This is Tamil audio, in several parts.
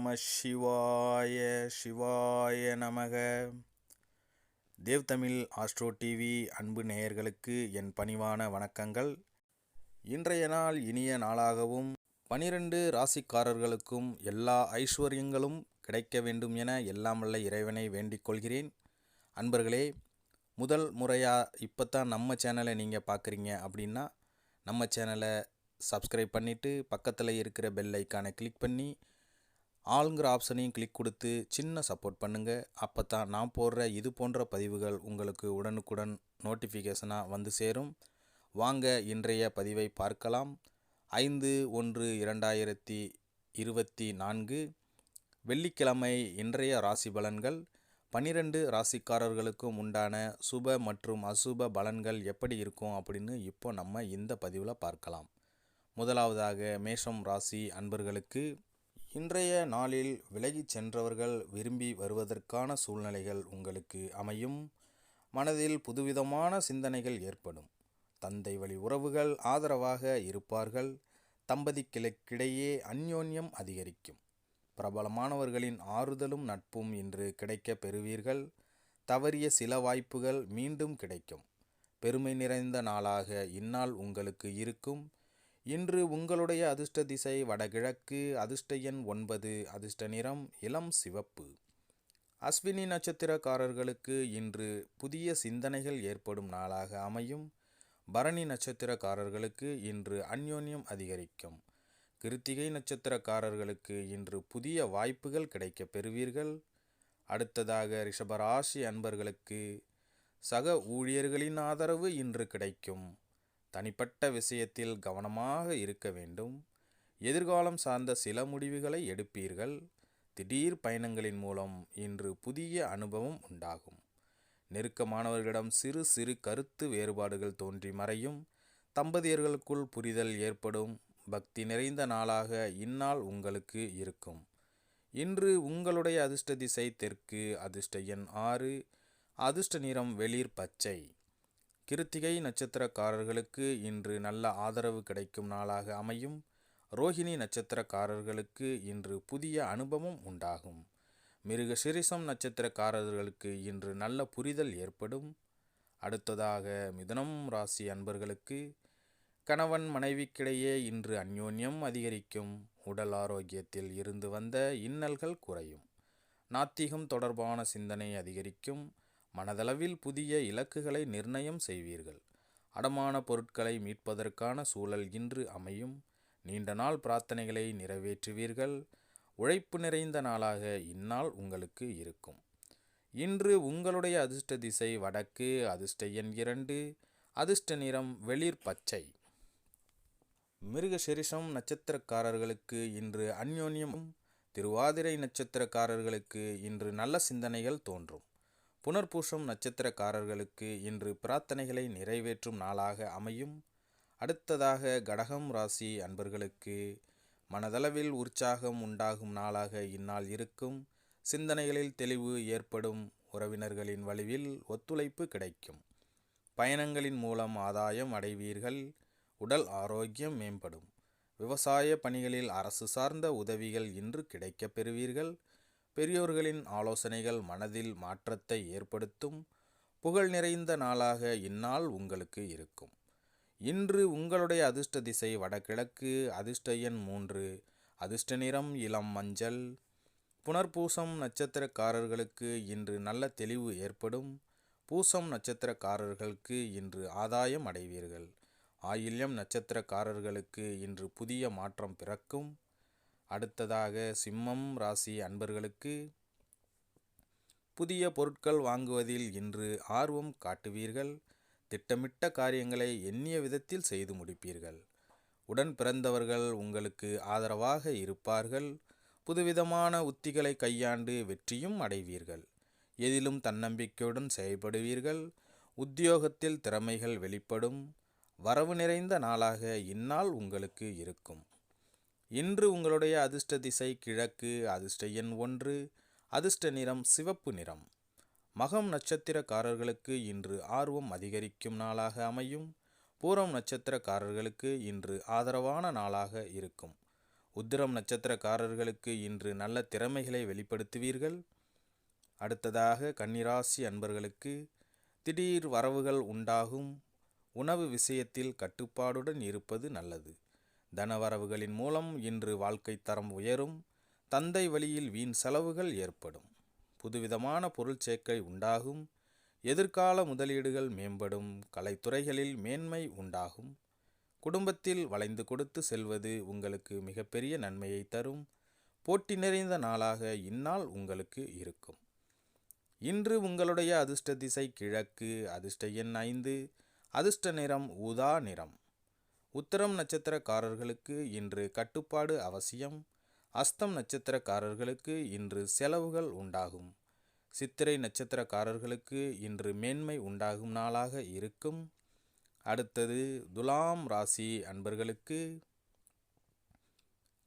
நம சிவாய சிவாய நமக. தேவ்தமிழ் ஆஸ்ட்ரோ டிவி அன்பு நேயர்களுக்கு என் பணிவான வணக்கங்கள். இன்றைய நாள் இனிய நாளாகவும் பனிரெண்டு ராசிக்காரர்களுக்கும் எல்லா ஐஸ்வர்யங்களும் கிடைக்க வேண்டும் என எல்லாம் வல்ல இறைவனை வேண்டிக் கொள்கிறேன். அன்பர்களே முதல் முறையாக இப்போ தான் நம்ம சேனலை நீங்கள் பார்க்குறீங்க அப்படின்னா நம்ம சேனலை சப்ஸ்கிரைப் பண்ணிவிட்டு பக்கத்தில் இருக்கிற பெல் ஐக்கானை கிளிக் பண்ணி ஆளுங்கிற ஆப்ஷனையும் கிளிக் கொடுத்து சின்ன சப்போர்ட் பண்ணுங்கள் அப்போ தான் நான் போடுற இது போன்ற பதிவுகள் உங்களுக்கு உடனுக்குடன் நோட்டிஃபிகேஷனாக வந்து சேரும். வாங்க இன்றைய பதிவை பார்க்கலாம். ஐந்து ஒன்று இரண்டாயிரத்தி இருபத்தி நான்கு. வெள்ளிக்கிழமை இன்றைய ராசி பலன்கள். பன்னிரெண்டு ராசிக்காரர்களுக்கும் உண்டான சுப மற்றும் அசுப பலன்கள் எப்படி இருக்கும் அப்படின்னு இப்போ நம்ம இந்த பதிவில் பார்க்கலாம். முதலாவதாக மேஷம் ராசி அன்பர்களுக்கு இன்றைய நாளில் விலகிச் சென்றவர்கள் விரும்பி வருவதற்கான சூழ்நிலைகள் உங்களுக்கு அமையும். மனதில் புதுவிதமான சிந்தனைகள் ஏற்படும். தந்தை வழி உறவுகள் ஆதரவாக இருப்பார்கள். தம்பதிகளுக்கிடையே அந்யோன்யம் அதிகரிக்கும். பிரபலமானவர்களின் ஆறுதலும் நட்பும் இன்று கிடைக்கப் பெறுவீர்கள். தவறிய சில வாய்ப்புகள் மீண்டும் கிடைக்கும். பெருமை நிறைந்த நாளாக இந்நாள் உங்களுக்கு இருக்கும். இன்று உங்களுடைய அதிர்ஷ்ட திசை வடகிழக்கு அதிர்ஷ்ட எண் ஒன்பது அதிர்ஷ்ட நிறம் இளம் சிவப்பு. அஸ்வினி நட்சத்திரக்காரர்களுக்கு இன்று புதிய சிந்தனைகள் ஏற்படும் நாளாக அமையும். பரணி நட்சத்திரக்காரர்களுக்கு இன்று அந்யோன்யம் அதிகரிக்கும். கிருத்திகை நட்சத்திரக்காரர்களுக்கு இன்று புதிய வாய்ப்புகள் கிடைக்கப் பெறுவீர்கள். அடுத்ததாக ரிஷபராசி அன்பர்களுக்கு சக ஊழியர்களின் ஆதரவு இன்று கிடைக்கும். தனிப்பட்ட விஷயத்தில் கவனமாக இருக்க வேண்டும். எதிர்காலம் சார்ந்த சில முடிவுகளை எடுப்பீர்கள். திடீர் பயணங்களின் மூலம் இன்று புதிய அனுபவம் உண்டாகும். நெருக்கமானவர்களிடம் சிறு சிறு கருத்து வேறுபாடுகள் தோன்றி மறையும். தம்பதியர்களுக்குள் புரிதல் ஏற்படும். பக்தி நிறைந்த நாளாக இந்நாள் உங்களுக்கு இருக்கும். இன்று உங்களுடைய அதிர்ஷ்ட திசை தெற்கு அதிர்ஷ்ட எண் ஆறு அதிர்ஷ்ட நிறம் வெளிர் பச்சை. கிருத்திகை நட்சத்திரக்காரர்களுக்கு இன்று நல்ல ஆதரவு கிடைக்கும் நாளாக அமையும். ரோஹிணி நட்சத்திரக்காரர்களுக்கு இன்று புதிய அனுபவம் உண்டாகும். மிருக சிரிசம் நட்சத்திரக்காரர்களுக்கு இன்று நல்ல புரிதல் ஏற்படும். அடுத்ததாக மிதுனம் ராசி அன்பர்களுக்கு கணவன் மனைவிக்கிடையே இன்று அந்யோன்யம் அதிகரிக்கும். உடல் ஆரோக்கியத்தில் இருந்து வந்த இன்னல்கள் குறையும். நாத்திகம் தொடர்பான சிந்தனை அதிகரிக்கும். மனதளவில் புதிய இலக்குகளை நிர்ணயம் செய்வீர்கள். அடமான பொருட்களை மீட்பதற்கான சூழல் இன்று அமையும். நீண்ட நாள் பிரார்த்தனைகளை நிறைவேற்றுவீர்கள். உழைப்பு நிறைந்த நாளாக இந்நாள் உங்களுக்கு இருக்கும். இன்று உங்களுடைய அதிர்ஷ்ட திசை வடக்கு அதிர்ஷ்ட எண் இரண்டு அதிர்ஷ்ட நிறம் வெளிர் பச்சை. மிருக சிரிஷம் நட்சத்திரக்காரர்களுக்கு இன்று அந்யோன்யமும் திருவாதிரை நட்சத்திரக்காரர்களுக்கு இன்று நல்ல சிந்தனைகள் தோன்றும். புனர்பூசம் நட்சத்திரக்காரர்களுக்கு இன்று பிரார்த்தனைகளை நிறைவேற்றும் நாளாக அமையும். அடுத்ததாக கடகம் ராசி அன்பர்களுக்கு மனதளவில் உற்சாகம் உண்டாகும் நாளாக இந்நாள் இருக்கும். சிந்தனைகளில் தெளிவு ஏற்படும் உறவினர்களின் வலுவில் ஒத்துழைப்பு கிடைக்கும். பயணங்களின் மூலம் ஆதாயம் அடைவீர்கள். உடல் ஆரோக்கியம் மேம்படும். விவசாய பணிகளில் அரசு சார்ந்த உதவிகள் இன்று கிடைக்கப் பெறுவீர்கள். பெரியோர்களின் ஆலோசனைகள் மனதில் மாற்றத்தை ஏற்படுத்தும் புகழ் நிறைந்த நாளாக இந்நாள் உங்களுக்கு இருக்கும். இன்று உங்களுடைய அதிர்ஷ்ட திசை வடகிழக்கு அதிர்ஷ்ட எண் மூன்று அதிர்ஷ்ட நிறம் இளம் மஞ்சள். புனர்பூசம் நட்சத்திரக்காரர்களுக்கு இன்று நல்ல தெளிவு ஏற்படும். பூசம் நட்சத்திரக்காரர்களுக்கு இன்று ஆதாயம் அடைவீர்கள். ஆயில்யம் நட்சத்திரக்காரர்களுக்கு இன்று புதிய மாற்றம் பிறக்கும். அடுத்ததாக சிம்மம் ராசி அன்பர்களுக்கு புதிய பொருட்கள் வாங்குவதில் இன்று ஆர்வம் காட்டுவீர்கள். திட்டமிட்ட காரியங்களை எண்ணிய விதத்தில் செய்து முடிப்பீர்கள். உடன் பிறந்தவர்கள் உங்களுக்கு ஆதரவாக இருப்பார்கள். புதுவிதமான உத்திகளை கையாண்டு வெற்றியும் அடைவீர்கள். எதிலும் தன்னம்பிக்கையுடன் செயல்படுவீர்கள். உத்தியோகத்தில் திறமைகள் வெளிப்படும். வரவு நிறைந்த நாளாக இந்நாள் உங்களுக்கு இருக்கும். இன்று உங்களுடைய அதிர்ஷ்ட திசை கிழக்கு அதிர்ஷ்ட எண் ஒன்று அதிர்ஷ்ட நிறம் சிவப்பு நிறம். மகம் நட்சத்திரக்காரர்களுக்கு இன்று ஆர்வம் அதிகரிக்கும் நாளாக அமையும். பூரம் நட்சத்திரக்காரர்களுக்கு இன்று ஆதரவான நாளாக இருக்கும். உத்திரம் நட்சத்திரக்காரர்களுக்கு இன்று நல்ல திறமைகளை வெளிப்படுத்துவீர்கள். அடுத்ததாக கன்னிராசி அன்பர்களுக்கு திடீர் வரவுகள் உண்டாகும். உணவு விஷயத்தில் கட்டுப்பாடுடன் இருப்பது நல்லது. தனவரவுகளின் மூலம் இன்று வாழ்க்கை தரம் உயரும் தந்தை வழியில் வீண் செலவுகள் ஏற்படும். புதுவிதமான பொருள் சேர்க்கை உண்டாகும் எதிர்கால முதலீடுகள் மேம்படும் கலைத்துறைகளில் மேன்மை உண்டாகும். குடும்பத்தில் வளைந்து கொடுத்து செல்வது உங்களுக்கு மிகப்பெரிய நன்மையை தரும். போட்டி நிறைந்த நாளாக இந்நாள் உங்களுக்கு இருக்கும். இன்று உங்களுடைய அதிர்ஷ்ட திசை கிழக்கு அதிர்ஷ்ட எண் ஐந்து அதிர்ஷ்ட நிறம் ஊதா நிறம். உத்தரம் நட்சத்திரக்காரர்களுக்கு இன்று கட்டுப்பாடு அவசியம். அஸ்தம் நட்சத்திரக்காரர்களுக்கு இன்று செலவுகள் உண்டாகும். சித்திரை நட்சத்திரக்காரர்களுக்கு இன்று மேன்மை உண்டாகும் நாளாக இருக்கும். அடுத்தது துலாம் ராசி அன்பர்களுக்கு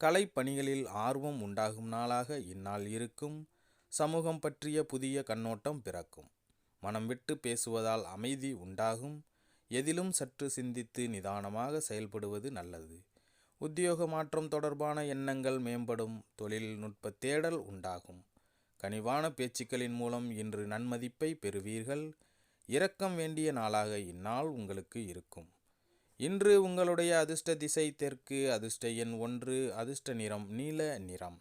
கலைப்பணிகளில் ஆர்வம் உண்டாகும் நாளாக இந்நாள் இருக்கும். சமூகம் பற்றிய புதிய கண்ணோட்டம் பிறக்கும். மனம் விட்டு பேசுவதால் அமைதி உண்டாகும். எதிலும் சற்று சிந்தித்து நிதானமாக செயல்படுவது நல்லது. உத்தியோக மாற்றம் தொடர்பான எண்ணங்கள் மேம்படும் தொழில்நுட்ப தேடல் உண்டாகும். கனிவான பேச்சுக்களின் மூலம் இன்று நன்மதிப்பை பெறுவீர்கள். இரக்கம் வேண்டிய நாளாக இந்நாள் உங்களுக்கு இருக்கும். இன்று உங்களுடைய அதிர்ஷ்ட திசை தெற்கு அதிர்ஷ்ட எண் ஒன்று அதிர்ஷ்ட நிறம் நீல நிறம்.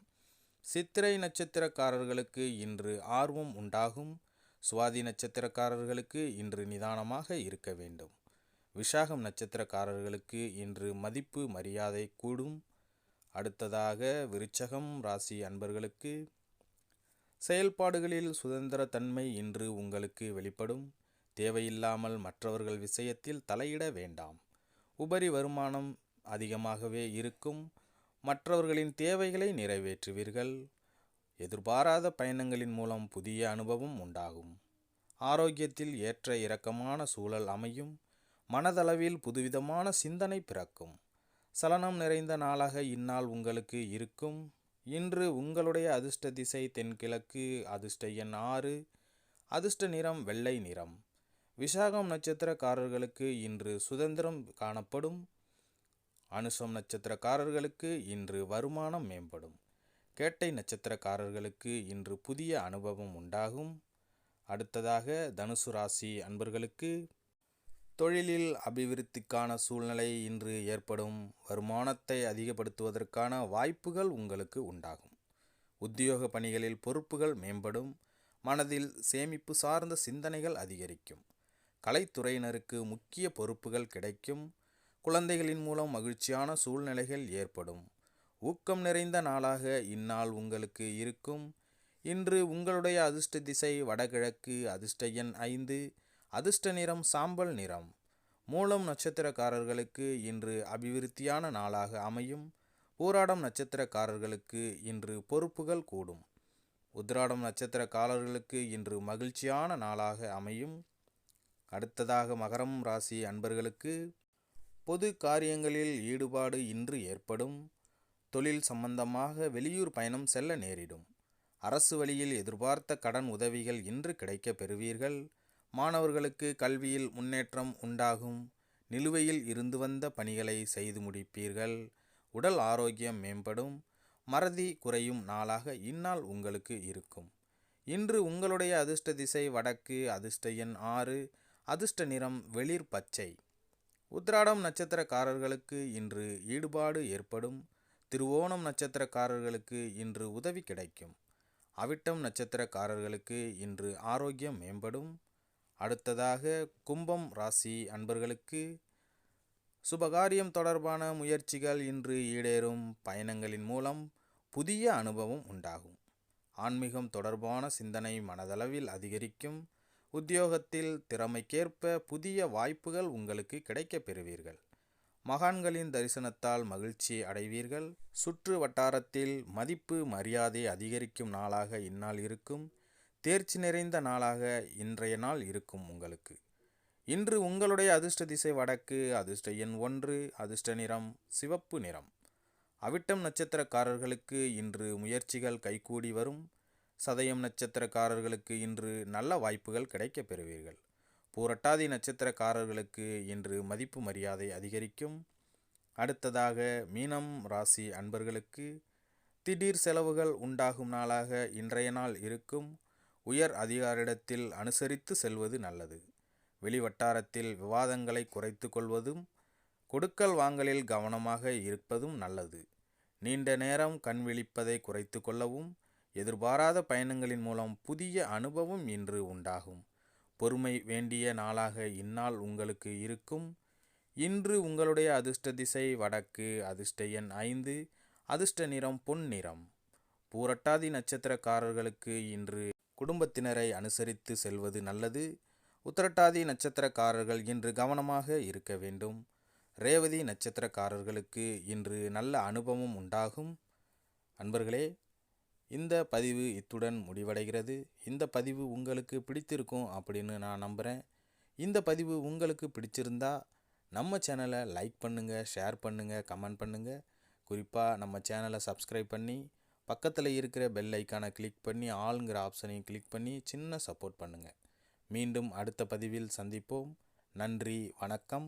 சித்திரை நட்சத்திரக்காரர்களுக்கு இன்று ஆர்வம் உண்டாகும். சுவாதி நட்சத்திரக்காரர்களுக்கு இன்று நிதானமாக இருக்க வேண்டும். விஷாகம் நட்சத்திரக்காரர்களுக்கு இன்று மதிப்பு மரியாதை கூடும். அடுத்ததாக விருச்சகம் ராசி அன்பர்களுக்கு செயல்பாடுகளில் சுதந்திர தன்மை இன்று உங்களுக்கு வெளிப்படும். தேவையில்லாமல் மற்றவர்கள் விஷயத்தில் தலையிட வேண்டாம். உபரி வருமானம் அதிகமாகவே இருக்கும். மற்றவர்களின் தேவைகளை நிறைவேற்றுவீர்கள். எதிர்பாராத பயணங்களின் மூலம் புதிய அனுபவம் உண்டாகும். ஆரோக்கியத்தில் ஏற்ற இறக்கமான சூழல் அமையும். மனதளவில் புதுவிதமான சிந்தனை பிறக்கும். சலனம் நிறைந்த நாளாக இந்நாள் உங்களுக்கு இருக்கும். இன்று உங்களுடைய அதிர்ஷ்ட திசை தென்கிழக்கு அதிர்ஷ்ட எண் ஆறு அதிர்ஷ்ட நிறம் வெள்ளை நிறம். விசாகம் நட்சத்திரக்காரர்களுக்கு இன்று சுதந்திரம் காணப்படும். அனுசம் நட்சத்திரக்காரர்களுக்கு இன்று வருமானம் மேம்படும். கேட்டை நட்சத்திரக்காரர்களுக்கு இன்று புதிய அனுபவம் உண்டாகும். அடுத்ததாக தனுசு ராசி அன்பர்களுக்கு தொழிலில் அபிவிருத்திக்கான சூழ்நிலை இன்று ஏற்படும். வருமானத்தை அதிகப்படுத்துவதற்கான வாய்ப்புகள் உங்களுக்கு உண்டாகும். உத்தியோக பணிகளில் பொறுப்புகள் மேம்படும். மனதில் சேமிப்பு சார்ந்த சிந்தனைகள் அதிகரிக்கும். கலைத்துறையினருக்கு முக்கிய பொறுப்புகள் கிடைக்கும். குழந்தைகளின் மூலம் மகிழ்ச்சியான சூழ்நிலைகள் ஏற்படும். ஊக்கம் நிறைந்த நாளாக இந்நாள் உங்களுக்கு இருக்கும். இன்று உங்களுடைய அதிர்ஷ்ட திசை வடகிழக்கு அதிர்ஷ்ட எண் ஐந்து அதிர்ஷ்ட நிறம் சாம்பல் நிறம். மூலம் நட்சத்திரக்காரர்களுக்கு இன்று அபிவிருத்தியான நாளாக அமையும். ஊராடம் நட்சத்திரக்காரர்களுக்கு இன்று பொறுப்புகள் கூடும். உத்ராடம் நட்சத்திரக்காரர்களுக்கு இன்று மகிழ்ச்சியான நாளாக அமையும். அடுத்ததாக மகரம் ராசி அன்பர்களுக்கு பொது காரியங்களில் ஈடுபாடு இன்று ஏற்படும். தொழில் சம்பந்தமாக வெளியூர் பயணம் செல்ல நேரிடும். அரசு வழியில் எதிர்பார்த்த கடன் உதவிகள் இன்று கிடைக்கப் பெறுவீர்கள். மாணவர்களுக்கு கல்வியில் முன்னேற்றம் உண்டாகும். நிலுவையில் இருந்து வந்த பணிகளை செய்து முடிப்பீர்கள். உடல் ஆரோக்கியம் மேம்படும். மறதி குறையும் நாளாக இந்நாள் உங்களுக்கு இருக்கும். இன்று உங்களுடைய அதிர்ஷ்ட திசை வடக்கு அதிர்ஷ்ட எண் ஆறு அதிர்ஷ்ட நிறம் வெளிர் பச்சை. உத்ராடம் நட்சத்திரக்காரர்களுக்கு இன்று ஈடுபாடு ஏற்படும். திருவோணம் நட்சத்திரக்காரர்களுக்கு இன்று உதவி கிடைக்கும். அவிட்டம் நட்சத்திரக்காரர்களுக்கு இன்று ஆரோக்கியம் மேம்படும். அடுத்ததாக கும்பம் ராசி அன்பர்களுக்கு சுபகாரியம் தொடர்பான முயற்சிகள் இன்று ஈடேறும். பயணங்களின் மூலம் புதிய அனுபவம் உண்டாகும். ஆன்மீகம் தொடர்பான சிந்தனை மனதளவில் அதிகரிக்கும். உத்தியோகத்தில் திறமைக்கேற்ப புதிய வாய்ப்புகள் உங்களுக்கு கிடைக்கப் பெறுவீர்கள். மகான்களின் தரிசனத்தால் மகிழ்ச்சி அடைவீர்கள். சுற்று வட்டாரத்தில் மதிப்பு மரியாதை அதிகரிக்கும் நாளாக இந்நாள் இருக்கும். தேர்ச்சி நிறைந்த நாளாக இன்றைய நாள் இருக்கும் உங்களுக்கு. இன்று உங்களுடைய அதிர்ஷ்ட திசை வடக்கு அதிர்ஷ்ட எண் ஒன்று அதிர்ஷ்ட நிறம் சிவப்பு நிறம். அவிட்டம் நட்சத்திரக்காரர்களுக்கு இன்று முயற்சிகள் கைகூடி வரும். சதயம் நட்சத்திரக்காரர்களுக்கு இன்று நல்ல வாய்ப்புகள் கிடைக்கப் பெறுவீர்கள். பூரட்டாதி நட்சத்திரக்காரர்களுக்கு இன்று மதிப்பு மரியாதை அதிகரிக்கும். அடுத்ததாக மீனம் ராசி அன்பர்களுக்கு திடீர் செலவுகள் உண்டாகும் நாளாக இன்றைய நாள் இருக்கும். உயர் அதிகாரிடத்தில் அனுசரித்து செல்வது நல்லது. வெளிவட்டாரத்தில் விவாதங்களை குறைத்து கொள்வதும் கொடுக்கல் வாங்கலில் கவனமாக இருப்பதும் நல்லது. நீண்ட நேரம் கண் விழிப்பதை குறைத்து கொள்ளவும் எதிர்பாராத பயணங்களின் மூலம் புதிய அனுபவம் இன்று உண்டாகும். பொறுமை வேண்டிய நாளாக இந்நாள் உங்களுக்கு இருக்கும். இன்று உங்களுடைய அதிர்ஷ்ட திசை வடக்கு அதிர்ஷ்ட எண் ஐந்து அதிர்ஷ்ட நிறம் பொன் நிறம். பூரட்டாதி நட்சத்திரக்காரர்களுக்கு இன்று குடும்பத்தினரை அனுசரித்து செல்வது நல்லது. உத்திரட்டாதி நட்சத்திரக்காரர்கள் இன்று கவனமாக இருக்க வேண்டும். ரேவதி நட்சத்திரக்காரர்களுக்கு இன்று நல்ல அனுபவம் உண்டாகும். அன்பர்களே இந்த பதிவு இத்துடன் முடிவடைகிறது. இந்த பதிவு உங்களுக்கு பிடித்திருக்கும் அப்படின்னு நான் நம்புகிறேன் இந்த பதிவு உங்களுக்கு பிடிச்சிருந்தா நம்ம சேனலை லைக் பண்ணுங்கள் ஷேர் பண்ணுங்கள் கமெண்ட் பண்ணுங்கள் குறிப்பாக நம்ம சேனலை சப்ஸ்கிரைப் பண்ணி பக்கத்தில் இருக்கிற பெல் ஐக்கானை கிளிக் பண்ணி ஆளுங்கிற ஆப்ஷனையும் கிளிக் பண்ணி சின்ன சப்போர்ட் பண்ணுங்கள் மீண்டும் அடுத்த பதிவில் சந்திப்போம். நன்றி வணக்கம்.